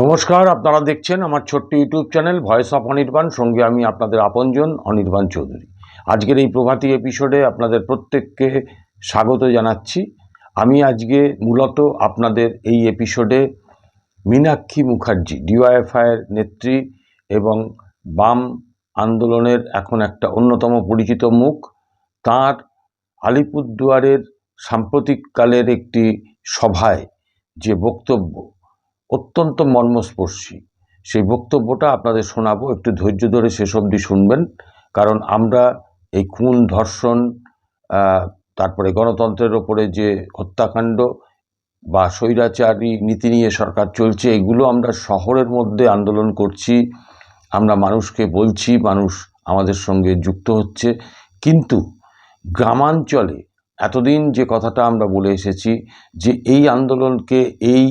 নমস্কার, আপনারা দেখছেন আমার ছোট্ট YouTube channel voice of Anirban. সঙ্গে আমি আপনাদের আপনজন, অনির্বাণ চৌধুরী। আজকের এই প্রভাতী এপিসোডে আপনাদের প্রত্যেককে স্বাগত জানাচ্ছি। আমি আজকে মূলত আপনাদের এই এপিসোডে মীনাক্ষী মুখার্জি, ডিওয়াইএফআইয়ের নেত্রী এবং বাম আন্দোলনের এখন একটা অন্যতম পরিচিত মুখ। তার আলিপুরদুয়ারের সাম্প্রতিককালের একটি সভায় যে বক্তব্য অত্যন্ত মর্মস্পর্শী। সেই বক্তব্যটা আপনাদের শোনাবো, একটু ধৈর্য ধরে শেষ অবধি শুনবেন। কারণ আমরা এই খুন, ধর্ষণ তারপরে গণতন্ত্রের ওপরে যে হত্যাকাণ্ড বা স্বৈরাচারী নীতি নিয়ে সরকার চলছে, এগুলো আমরা শহরের মধ্যে আন্দোলন করছি। আমরা মানুষকে বলছি, মানুষ আমাদের সঙ্গে যুক্ত হচ্ছে। কিন্তু গ্রামাঞ্চলে এতদিন যে কথাটা আমরা বলে এসেছি, যে এই আন্দোলনকে, এই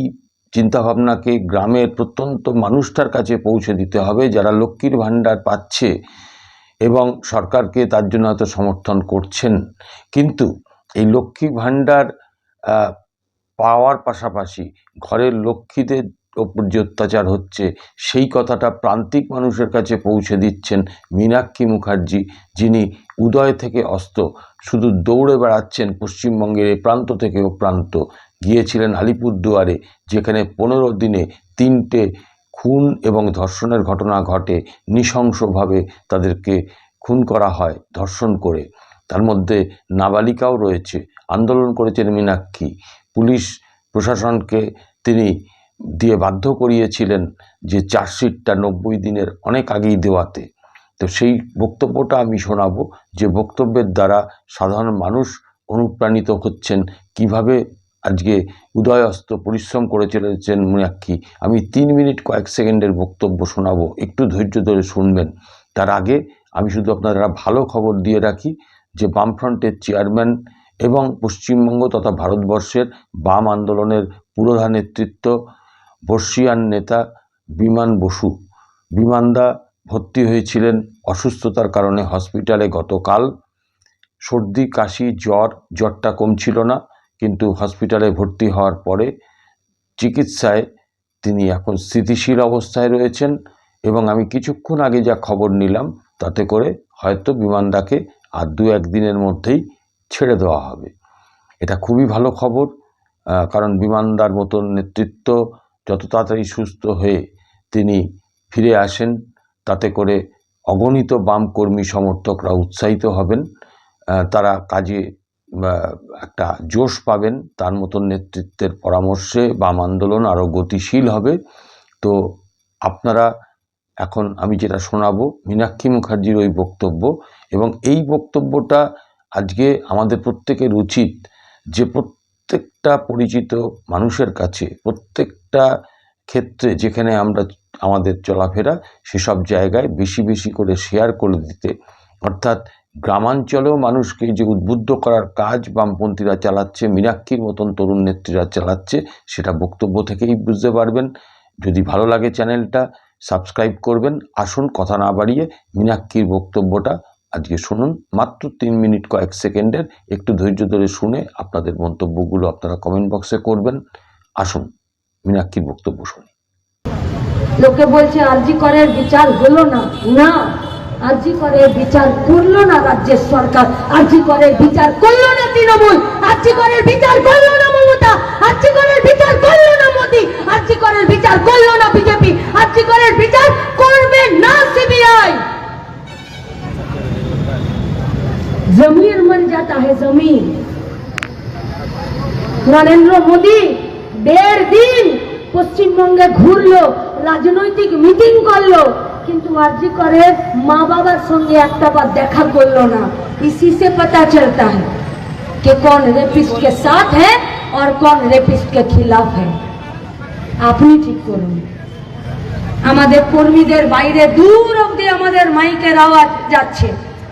চিন্তাভাবনাকে গ্রামের প্রত্যন্ত মানুষটার কাছে পৌঁছে দিতে হবে, যারা লক্ষ্মীর ভাণ্ডার পাচ্ছে এবং সরকারকে তার জন্য হয়তো সমর্থন করছেন। কিন্তু এই লক্ষ্মী ভাণ্ডার পাওয়ার পাশাপাশি ঘরের লক্ষ্মীদের ওপর যে অত্যাচার হচ্ছে, সেই কথাটা প্রান্তিক মানুষের কাছে পৌঁছে দিচ্ছেন মীনাক্ষী মুখার্জি, যিনি উদয় থেকে অস্ত, শুধু দৌড়ে বেড়াচ্ছেন পশ্চিমবঙ্গের এ প্রান্ত থেকে ও প্রান্ত। গিয়েছিলেন আলিপুরদুয়ারে যেখানে পনেরো দিনে তিনটে খুন এবং ধর্ষণের ঘটনা ঘটে, নৃশংসভাবে তাদেরকে খুন করা হয় ধর্ষণ করে। তার মধ্যে নাবালিকাও রয়েছে, আন্দোলন করেছেন মীনাক্ষী। পুলিশ প্রশাসনকে তিনি দিয়ে বাধ্য করিয়েছিলেন যে চার্জশিটটা নব্বই দিনের অনেক আগেই দেওয়াতে। তো সেই বক্তব্যটা আমি শোনাবো, যে বক্তব্যের দ্বারা সাধারণ মানুষ অনুপ্রাণিত হচ্ছেন, কীভাবে আজকে উদয়স্ত পরিশ্রম করে চলেছেন মীনাক্ষী আমি তিন মিনিট কয়েক সেকেন্ডের বক্তব্য শোনাবো। একটু ধৈর্য ধরে শুনবেন। তার আগে আমি শুধু আপনারা ভালো খবর দিয়ে রাখি যে বামফ্রন্টের চেয়ারম্যান এবং পশ্চিমবঙ্গ তথা ভারতবর্ষের বাম আন্দোলনের পুরোধা নেতৃত্ব বর্ষিয়ান নেতা বিমান বসু। বিমানদা ভর্তি হয়েছিলেন অসুস্থতার কারণে হসপিটালে গতকাল। সর্দি, কাশি, জ্বর, জ্বরটা কমছিল না। কিন্তু হসপিটালে ভর্তি হওয়ার পরে চিকিৎসায় তিনি এখন স্থিতিশীল অবস্থায় রয়েছেন এবং আমি কিছুক্ষণ আগে যা খবর নিলাম তাতে করে হয়তো বিমানদাকে আর দু একদিনের মধ্যেই ছেড়ে দেওয়া হবে। এটা খুবই ভালো খবর কারণ বিমানদার মতন নেতৃত্ব যত তাড়াতাড়ি সুস্থ হয়ে তিনি ফিরে আসেন, তাতে করে অগণিত বাম কর্মী সমর্থকরা উৎসাহিত হবেন। তারা কাজে একটা জোশ পাবেন, তার মতন নেতৃত্বের পরামর্শে বাম আন্দোলন আরও গতিশীল হবে। তো আপনারা এখন আমি যেটা শোনাবো, মীনাক্ষী মুখার্জির ওই বক্তব্য এবং এই বক্তব্যটা আজকে আমাদের প্রত্যেকের উচিত যে প্রত্যেকটা পরিচিত মানুষের কাছে, প্রত্যেকটা ক্ষেত্রে যেখানে আমরা আমাদের চলাফেরা সেসব জায়গায় বেশি বেশি করে শেয়ার করে দিতে। অর্থাৎ গ্রামাঞ্চলেও মানুষকে যে উদ্বুদ্ধ করার কাজ বামপন্থীরা চালাচ্ছে, মীনাক্ষীর মতন তরুণ নেত্রীরা চালাচ্ছে, সেটা বক্তব্য থেকেই বুঝতে পারবেন। যদি ভালো লাগে চ্যানেলটা, সাবস্ক্রাইব করবেন। আসুন, কথা না বাড়িয়ে মীনাক্ষীর বক্তব্যটা আজকে শুনুন। মাত্র তিন মিনিট কয়েক সেকেন্ডের, একটু ধৈর্য ধরে শুনে আপনাদের মন্তব্যগুলো আপনারা কমেন্ট বক্সে করবেন। আসুন, মীনাক্ষীর বক্তব্য শুনি। লোকে বলছে, আরজি করের বিচার হলো না। না। আরজি করের বিচার করলো না রাজ্যের সরকার আরজি করের বিচার করলো না তৃণমূল আরজি করের বিচার করলো না মমতা আরজি করের বিচার করলো না মোদী আরজি করের বিচার করলো না বিজেপি আরজি করের বিচার করবে না সিবিআই জমির মন जाता है जमीन নরেন্দ্র মোদী দেড় দিন পশ্চিমবঙ্গে ঘুরলো রাজনৈতিক মিটিং করলো কিন্তু আরজি করে মা বাবার সঙ্গে একটা বার দেখা করলো না इसी से पता चलता है कि कौन रेपिस्ट के साथ है और कौन रेपिस्ट के खिलाफ है আপনি ঠিক করুন আমাদের কর্মীদের বাইরে দূর অব্দি আমাদের মাইকের আওয়াজ যাচ্ছে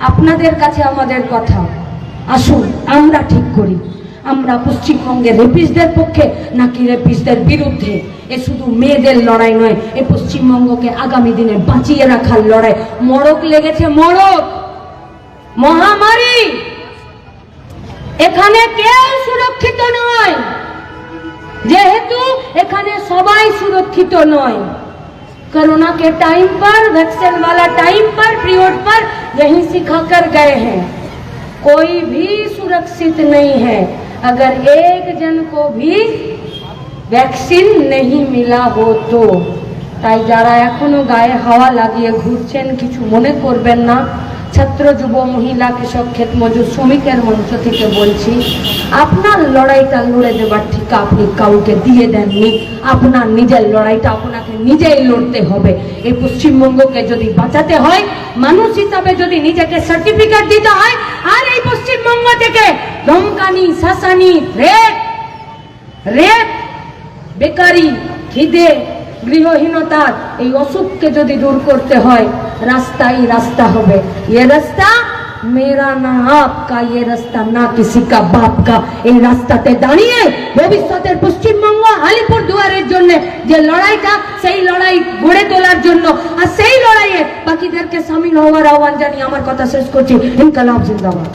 আপনাদের কাছে আমাদের কথা আসুন আমরা ঠিক করি আমরা পশ্চিমবঙ্গের রেপিসদের পক্ষে নাকি রেপিসদের বিরুদ্ধে এ শুধু মেয়েদের লড়াই নয় এ পশ্চিমবঙ্গকে আগামী দিনে বাঁচিয়ে রাখার লড়াই মড়ক লেগেছে মড়ক মহামারী এখানে কেউ সুরক্ষিত নয় যেহেতু এখানে সবাই সুরক্ষিত নয় कोरोना के टाइम पर वैक्सीन वाला टाइम पर पीरियड पर यही सिखा कर गए हैं कोई भी सुरक्षित नहीं है अगर एक जन को भी ভ্যাকসিন নেই মিলা হতো তাই যারা এখনো গায়ে হাওয়া লাগিয়ে ঘুরছেন কিছু মনে করবেন না ছাত্র যুব মহিলা কৃষক ক্ষেত মজুর শ্রমিকের মঞ্চ থেকে বলছি আপনার লড়াইটা লড়ে দেবার ঠিক আপনি কাউকে দিয়ে দেননি আপনার নিজের লড়াইটা আপনাকে নিজেই লড়তে হবে এই পশ্চিমবঙ্গকে যদি বাঁচাতে হয় মানুষ হিসাবে যদি নিজেকে সার্টিফিকেট দিতে হয় আর এই পশ্চিমবঙ্গ থেকে ধমকানি শাসানি, রেপ। রেপ, বেকারি, খিদে গৃহহীনতার এই অসুখকে যদি দূর করতে হয়, রাস্তাই রাস্তা হবে। এ রাস্তা মেরা না আপকা, এ রাস্তা না কিসি কা বাপ কা। এই রাস্তাতে দাঁড়িয়ে ভবিষ্যতের পশ্চিমবঙ্গ আলিপুর দুয়ারের জন্য যে লড়াইটা সেই লড়াই গড়ে তোলার জন্য। আর সেই লড়াইয়ে বাকিদেরকে সামিল হওয়ার আহ্বান জানিয়ে আমার কথা শেষ করছি। ইনকালাব জিন্দাবাদ।